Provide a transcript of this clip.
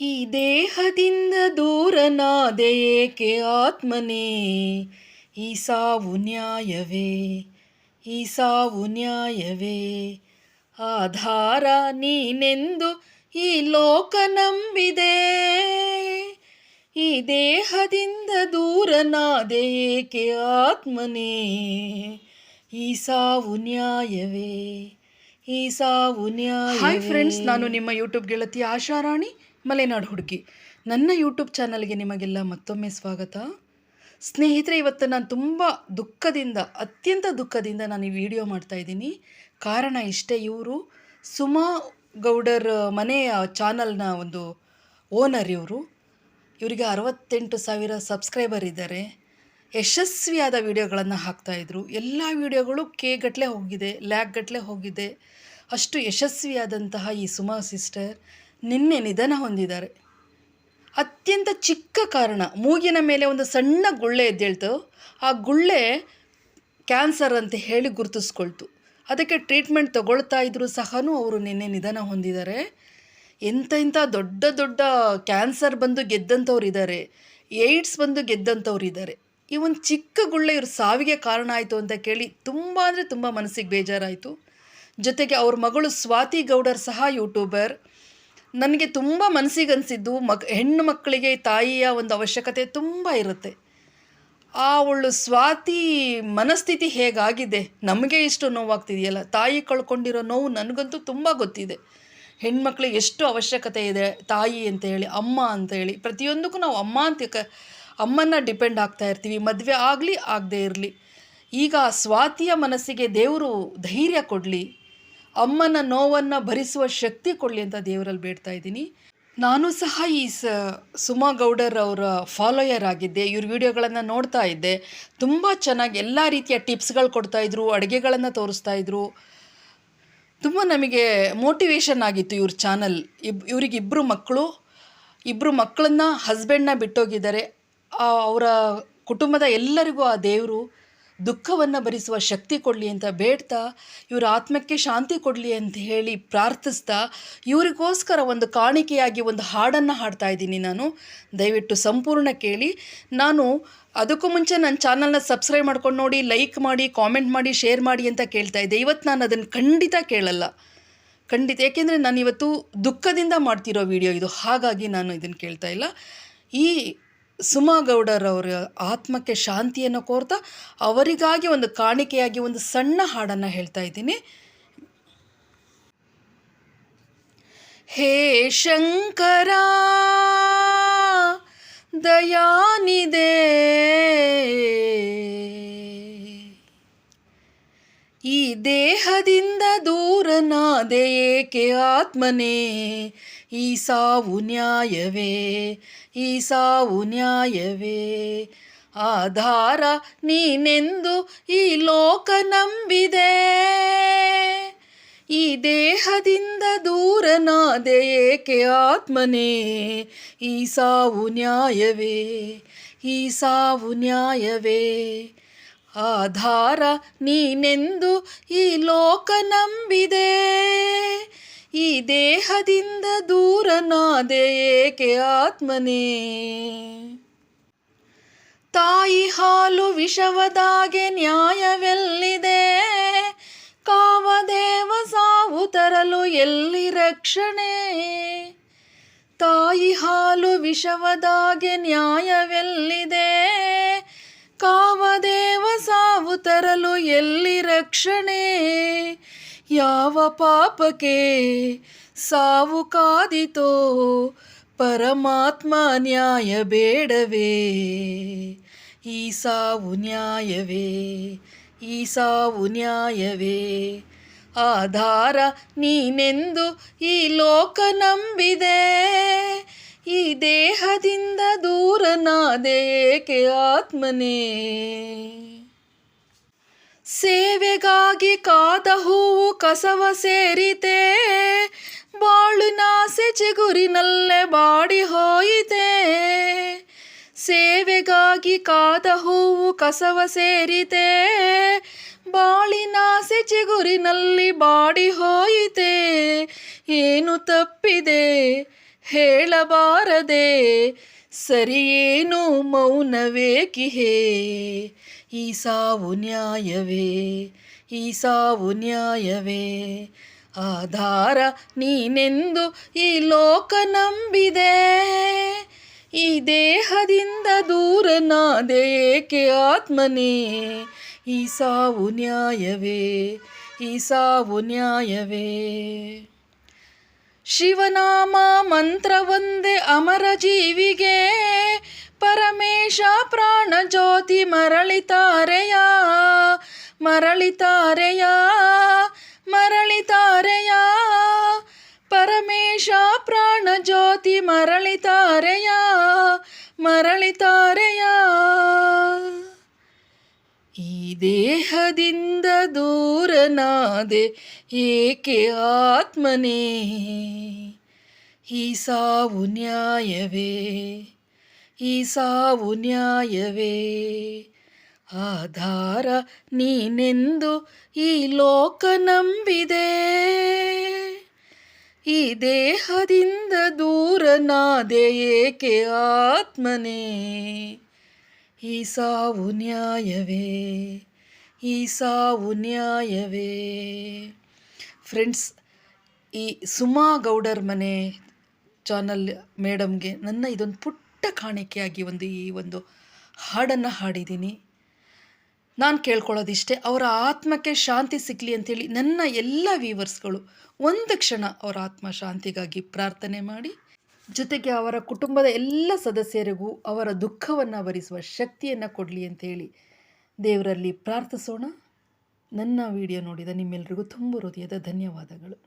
ಈ ದೇಹದಿಂದ ದೂರನಾದೆ ಏಕೆ ಆತ್ಮನೇ? ಈ ಸಾವು ನ್ಯಾಯವೇ? ಈ ಸಾವು ನ್ಯಾಯವೇ? ಆಧಾರ ನೀನೆಂದು ಈ ಲೋಕ ನಂಬಿದೆ. ಈ ದೇಹದಿಂದ ದೂರನಾದೆ ಏಕೆ ಆತ್ಮನೇ? ಈ ಸಾವು ನ್ಯಾಯವೇ? ಈ ಸಾವು ನ್ಯಾಯ ಹಾಯ್ ಫ್ರೆಂಡ್ಸ್ ನಾನು ನಿಮ್ಮ ಯೂಟ್ಯೂಬ್ ಗೆಳತಿ ಆಶಾರಾಣಿ ಮಲೆನಾಡು ಹುಡುಗಿ. ನನ್ನ ಯೂಟ್ಯೂಬ್ ಚಾನಲ್ಗೆ ನಿಮಗೆಲ್ಲ ಮತ್ತೊಮ್ಮೆ ಸ್ವಾಗತ. ಸ್ನೇಹಿತರೆ, ಇವತ್ತು ನಾನು ತುಂಬ ದುಃಖದಿಂದ, ಅತ್ಯಂತ ದುಃಖದಿಂದ ನಾನು ಈ ವಿಡಿಯೋ ಮಾಡ್ತಾ ಇದ್ದೀನಿ. ಕಾರಣ ಇಷ್ಟೇ, ಇವರು ಸುಮಾ ಗೌಡರ್ ಮನೆಯ ಚಾನಲ್ನ ಒಂದು ಓನರ್ ಇವರು. ಇವರಿಗೆ ಅರವತ್ತೆಂಟು ಸಾವಿರ ಸಬ್ಸ್ಕ್ರೈಬರ್ ಇದ್ದಾರೆ. ಯಶಸ್ವಿಯಾದ ವಿಡಿಯೋಗಳನ್ನು ಹಾಕ್ತಾಯಿದ್ರು ಎಲ್ಲ ವಿಡಿಯೋಗಳು ಕೆ ಗಟ್ಟಲೆ ಹೋಗಿದೆ ಲ್ಯಾಕ್ ಗಟ್ಟಲೆ ಹೋಗಿದೆ. ಅಷ್ಟು ಯಶಸ್ವಿಯಾದಂತಹ ಈ ಸುಮಾ ಸಿಸ್ಟರ್ ನಿನ್ನೆ ನಿಧನ ಹೊಂದಿದ್ದಾರೆ. ಅತ್ಯಂತ ಚಿಕ್ಕ ಕಾರಣ, ಮೂಗಿನ ಮೇಲೆ ಒಂದು ಸಣ್ಣ ಗುಳ್ಳೆ ಎದ್ದೇಳ್ತು. ಆ ಗುಳ್ಳೆ ಕ್ಯಾನ್ಸರ್ ಅಂತ ಹೇಳಿ ಗುರುತಿಸ್ಕೊಳ್ತು. ಅದಕ್ಕೆ ಟ್ರೀಟ್ಮೆಂಟ್ ತಗೊಳ್ತಾ ಇದ್ದರೂ ಸಹ ಅವರು ನಿನ್ನೆ ನಿಧನ ಹೊಂದಿದ್ದಾರೆ. ಎಂಥ ಇಂಥ ದೊಡ್ಡ ದೊಡ್ಡ ಕ್ಯಾನ್ಸರ್ ಬಂದು ಗೆದ್ದಂಥವ್ರು ಇದ್ದಾರೆ ಏಡ್ಸ್ ಬಂದು ಗೆದ್ದಂಥವ್ರು ಇದ್ದಾರೆ ಈ ಒಂದು ಚಿಕ್ಕ ಗುಳ್ಳೆ ಇವ್ರ ಸಾವಿಗೆ ಕಾರಣ ಆಯಿತು ಅಂತ ಕೇಳಿ ತುಂಬ ಅಂದರೆ ತುಂಬ ಮನಸ್ಸಿಗೆ ಬೇಜಾರಾಯಿತು. ಜೊತೆಗೆ ಅವ್ರ ಮಗಳು ಸ್ವಾತಿ ಗೌಡರ್ ಸಹ ಯೂಟ್ಯೂಬರ್. ನನಗೆ ತುಂಬ ಮನಸ್ಸಿಗನ್ಸಿದ್ದು ಮಕ್, ಹೆಣ್ಣು ಮಕ್ಕಳಿಗೆ ತಾಯಿಯ ಒಂದು ಅವಶ್ಯಕತೆ ತುಂಬ ಇರುತ್ತೆ. ಆ ಅವಳು ಸ್ವಾತಿ ಮನಸ್ಥಿತಿ ಹೇಗಾಗಿದೆ? ನಮಗೆ ಇಷ್ಟು ನೋವಾಗ್ತಿದೆಯಲ್ಲ? ತಾಯಿ ಕಳ್ಕೊಂಡಿರೋ ನೋವು ನನಗಂತೂ ತುಂಬ ಗೊತ್ತಿದೆ. ಹೆಣ್ಮಕ್ಳಿಗೆ ಎಷ್ಟು ಅವಶ್ಯಕತೆ ಇದೆ? ತಾಯಿ ಅಂತ ಹೇಳಿ, ಅಮ್ಮ ಅಂತ ಹೇಳಿ, ಪ್ರತಿಯೊಂದಕ್ಕೂ ನಾವು ಅಮ್ಮ ಅಂತ ಅಮ್ಮನ್ನ ಅಮ್ಮನ ಡಿಪೆಂಡ್ ಆಗ್ತಾ ಇರ್ತೀವಿ. ಮದುವೆ ಆಗಲಿ, ಆಗದೇ ಇರಲಿ. ಈಗ ಸ್ವಾತಿಯ ಮನಸ್ಸಿಗೆ ದೇವರು ಧೈರ್ಯ ಕೊಡಲಿ ಅಮ್ಮನ ನೋವನ್ನು ಭರಿಸುವ ಶಕ್ತಿ ಕೊಡಲಿ ಅಂತ ದೇವರಲ್ಲಿ ಬೇಡ್ತಾ ಇದ್ದೀನಿ. ನಾನು ಸಹ ಈ ಸ ಸುಮಾ ಗೌಡರ್ ಅವರ ಫಾಲೋಯರ್ ಆಗಿದ್ದೆ. ಇವ್ರ ವಿಡಿಯೋಗಳನ್ನು ನೋಡ್ತಾ ಇದ್ದೆ. ತುಂಬ ಚೆನ್ನಾಗಿ ಎಲ್ಲ ರೀತಿಯ ಟಿಪ್ಸ್ಗಳು ಕೊಡ್ತಾಯಿದ್ರು ಅಡುಗೆಗಳನ್ನು ತೋರಿಸ್ತಾ ಇದ್ರು. ತುಂಬ ನಮಗೆ ಮೋಟಿವೇಶನ್ ಆಗಿತ್ತು ಇವ್ರ ಚಾನಲ್. ಇಬ್ ಇವ್ರಿಗಿಬ್ಬರು ಮಕ್ಕಳು ಇಬ್ಬರು ಮಕ್ಕಳನ್ನ ಹಸ್ಬೆಂಡ್ನ ಬಿಟ್ಟೋಗಿದ್ದಾರೆ. ಅವರ ಕುಟುಂಬದ ಎಲ್ಲರಿಗೂ ಆ ದೇವರು ದುಃಖವನ್ನು ಭರಿಸುವ ಶಕ್ತಿ ಕೊಡಲಿ ಅಂತ ಬೇಡ್ತಾ, ಇವರ ಆತ್ಮಕ್ಕೆ ಶಾಂತಿ ಕೊಡಲಿ ಅಂತ ಹೇಳಿ ಪ್ರಾರ್ಥಿಸ್ತಾ, ಇವರಿಗೋಸ್ಕರ ಒಂದು ಕಾಣಿಕೆಯಾಗಿ ಒಂದು ಹಾಡನ್ನು ಹಾಡ್ತಾ ಇದ್ದೀನಿ ನಾನು. ದಯವಿಟ್ಟು ಸಂಪೂರ್ಣ ಕೇಳಿ. ನಾನು ಅದಕ್ಕೂ ಮುಂಚೆ ನನ್ನ ಚಾನಲ್ನ ಸಬ್ಸ್ಕ್ರೈಬ್ ಮಾಡ್ಕೊಂಡು ನೋಡಿ, ಲೈಕ್ ಮಾಡಿ, ಕಾಮೆಂಟ್ ಮಾಡಿ, ಶೇರ್ ಮಾಡಿ ಅಂತ ಕೇಳ್ತಾ ಇದ್ದೆ. ಇವತ್ತು ನಾನು ಅದನ್ನು ಖಂಡಿತ ಕೇಳಲ್ಲ. ಖಂಡಿತ ಏಕೆಂದರೆ ನಾನು ಇವತ್ತು ದುಃಖದಿಂದ ಮಾಡ್ತಿರೋ ವಿಡಿಯೋ ಇದು. ಹಾಗಾಗಿ ನಾನು ಇದನ್ನು ಕೇಳ್ತಾ ಇಲ್ಲ. ಈ ಸುಮಾ ಗೌಡರ್ ಅವರ ಆತ್ಮಕ್ಕೆ ಶಾಂತಿಯನ್ನು ಕೋರ್ತಾ ಅವರಿಗಾಗಿ ಒಂದು ಕಾಣಿಕೆಯಾಗಿ ಒಂದು ಸಣ್ಣ ಹಾಡನ್ನು ಹೇಳ್ತಾ ಇದ್ದೀನಿ. ಹೇ ಶಂಕರ ದಯಾನಿದೆ ಈ ದೇಹದಿಂದ ದೂರನಾದೆ ಏಕೆ ಆತ್ಮನೇ? ಈ ಸಾವು ನ್ಯಾಯವೇ? ಈ ಸಾವು ನ್ಯಾಯವೇ? ಆಧಾರ ನೀನೆಂದು ಈ ಲೋಕ ನಂಬಿದೆ. ಈ ದೇಹದಿಂದ ದೂರನಾದೆ ಏಕೆ ಆತ್ಮನೇ? ಈ ಸಾವು ನ್ಯಾಯವೇ? ಈ ಸಾವು ನ್ಯಾಯವೇ? ಆಧಾರ ನೀನೆಂದು ಈ ಲೋಕ ನಂಬಿದೆ. ಈ ದೇಹದಿಂದ ದೂರನಾದೆ ಏಕೆ ಆತ್ಮನೇ? ತಾಯಿ ಹಾಲು ವಿಷವದಾಗೆ ನ್ಯಾಯವೆಲ್ಲಿದೆ? ಕಾಮದೇವ ಸಾವು ತರಲು ಎಲ್ಲಿ ರಕ್ಷಣೆ? ತಾಯಿ ಹಾಲು ವಿಷವದಾಗೆ ನ್ಯಾಯವೆಲ್ಲಿದೆ? ಕಾವದೇವ ಸಾವು ತರಲು ಎಲ್ಲಿ ರಕ್ಷಣೆ? ಯಾವ ಪಾಪಕ್ಕೆ ಸಾವು ಕಾದಿತೋ ಪರಮಾತ್ಮ ನ್ಯಾಯ ಬೇಡವೇ? ಈ ಸಾವು ನ್ಯಾಯವೇ? ಈ ಸಾವು ನ್ಯಾಯವೇ? ಆಧಾರ ನೀನೆಂದು ಈ ಲೋಕ ನಂಬಿದೆ. ಈ ದೇಹದಿಂದ ದೂರನಾದೇಕೆ ಆತ್ಮನೇ? ಸೇವೆಗಾಗಿ ಕಾದ ಹೂವು ಕಸವ ಸೇರಿತೆ ಬಾಳುನಾಸೆ ಚಿಗುರಿನಲ್ಲೇ ಬಾಡಿ ಹೋಯಿತೆ. ಸೇವೆಗಾಗಿ ಕಾದ ಹೂವು ಕಸವ ಸೇರಿತೆ ಬಾಳಿನಾಸೆ ಚಿಗುರಿನಲ್ಲಿ ಬಾಡಿ ಹೋಯಿತೆ. ಏನು ತಪ್ಪಿದೆ? ಹೇಳಬಾರದೆ, ಸರಿಯೇನು ಮೌನವೇಕಿಹೇ? ಈ ಸಾವು ನ್ಯಾಯವೇ? ಈ ಸಾವು ನ್ಯಾಯವೇ? ಆಧಾರ ನೀನೆಂದು ಈ ಲೋಕ ನಂಬಿದೆ. ಈ ದೇಹದಿಂದ ದೂರನಾದೆ ಏಕೆ ಆತ್ಮನೇ? ಈ ಸಾವು ನ್ಯಾಯವೇ? ಈ ಸಾವು ನ್ಯಾಯವೇ? ಶಿವನಾಮ ಮಂತ್ರವೊಂದೇ ಅಮರ ಜೀವಿಗೆ. ಪರಮೇಶ ಪ್ರಾಣ ಜ್ಯೋತಿ ಮರಳಿತಾರೆಯ. ಮರಳಿತಾರೆಯ. ಮರಳಿತಾರೆಯ. ಪರಮೇಶ ಪ್ರಾಣ ಜ್ಯೋತಿ ಮರಳಿತಾರೆಯ. ಮರಳಿತಾರೆಯ ಈ ದೇಹದಿಂದ ದೂರನಾದೆ ಏಕೆ ಆತ್ಮನೇ? ಈ ಸಾವು ನ್ಯಾಯವೇ? ಈ ಸಾವು ನ್ಯಾಯವೇ? ಆಧಾರ ನೀನೆಂದು ಈ ಲೋಕ ನಂಬಿದೆ. ಈ ದೇಹದಿಂದ ದೂರನಾದೆ ಏಕೆ ಆತ್ಮನೇ? ಈ ಸಾವು ನ್ಯಾಯವೇ ಈ ಸಾವು ನ್ಯಾಯವೇ. ಫ್ರೆಂಡ್ಸ್, ಈ ಸುಮಾ ಗೌಡರ್ ಮನೆ ಚಾನಲ್ ಮೇಡಮ್ಗೆ ನನ್ನ ಇದೊಂದು ಪುಟ್ಟ ಕಾಣಿಕೆಯಾಗಿ ಒಂದು ಈ ಒಂದು ಹಾಡನ್ನು ಹಾಡಿದ್ದೀನಿ. ನಾನು ಕೇಳ್ಕೊಳ್ಳೋದಿಷ್ಟೇ, ಅವರ ಆತ್ಮಕ್ಕೆ ಶಾಂತಿ ಸಿಗಲಿ ಅಂತೇಳಿ ನನ್ನ ಎಲ್ಲ ವೀವರ್ಸ್ಗಳು ಒಂದು ಕ್ಷಣ ಅವರ ಆತ್ಮ ಶಾಂತಿಗಾಗಿ ಪ್ರಾರ್ಥನೆ ಮಾಡಿ ಜೊತೆಗೆ ಅವರ ಕುಟುಂಬದ ಎಲ್ಲ ಸದಸ್ಯರಿಗೂ ಅವರ ದುಃಖವನ್ನು ಭರಿಸುವ ಶಕ್ತಿಯನ್ನು ಕೊಡಲಿ ಅಂತೇಳಿ ದೇವರಲ್ಲಿ ಪ್ರಾರ್ಥಿಸೋಣ. ನನ್ನ ವಿಡಿಯೋ ನೋಡಿದ ನಿಮ್ಮೆಲ್ಲರಿಗೂ ತುಂಬ ಹೃದಯದ ಧನ್ಯವಾದಗಳು.